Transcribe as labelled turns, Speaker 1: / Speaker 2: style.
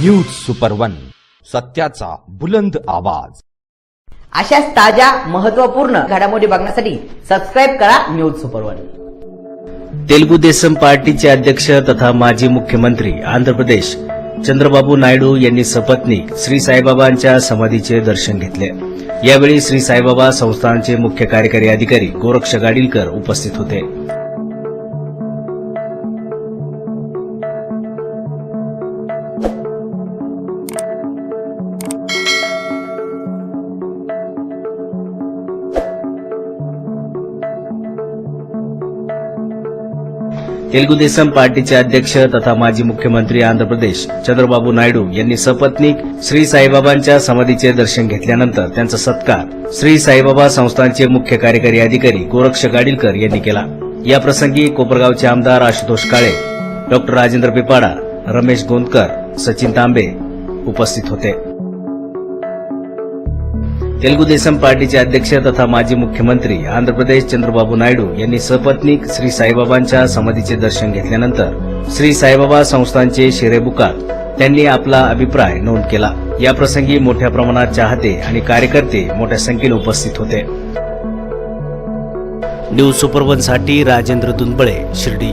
Speaker 1: News super one सत्याचा बुलंद आवाज.
Speaker 2: अशाच ताज्या महत्त्वपूर्ण घडामोडी बघण्यासाठी सबस्क्राईब करा news super one
Speaker 3: Telugu Desam पार्टीचे अध्यक्ष तथा माजी मुख्यमंत्री आंध्र प्रदेश चंद्रबाबू नायडू यांनी सपत्नीक श्री साईबाबांच्या समाधीचे दर्शन घेतले. यावेळी श्री साईबाबा संस्थानचे मुख्य कार्यकारी अधिकारी गोरक्ष गाडीलकर उपस्थित होते. तेलुगू देसम पार्टीचे अध्यक्ष तथा माजी मुख्यमंत्री आंध्र प्रदेश चंद्रबाबू नायडू यांनी सपत्नीक श्री साईबाबांच्या समाधीचे दर्शन घेतल्यानंतर त्यांचा सत्कार श्री साईबाबा संस्थानचे मुख्य कार्यकारी अधिकारी गोरक्ष गाडीलकर यांनी केला. या प्रसंगी कोपरगावचे आमदार आशुतोष काळे डॉक्टर राजेंद्र पिपाडा रमेश गोंदकर सचिन तांबे उपस्थित होते. तेलगुदेशम पार्टीचे अध्यक्ष तथा माजी मुख्यमंत्री आंध्र प्रदेश चंद्रबाबू नायडू यांनी सपत्नीक श्री साईबाबांच्या समाधीचे दर्शन घेतल्यानंतर श्री साईबाबा संस्थांचे शेरेबुकार त्यांनी आपला अभिप्राय नोंद केला. या प्रसंगी मोठ्या प्रमाणात चाहते आणि कार्यकर्ते मोठ्या संख्येने उपस्थित होते. न्यूज सुपरवनसाठी राजेंद्र दुनबळे शिर्डी.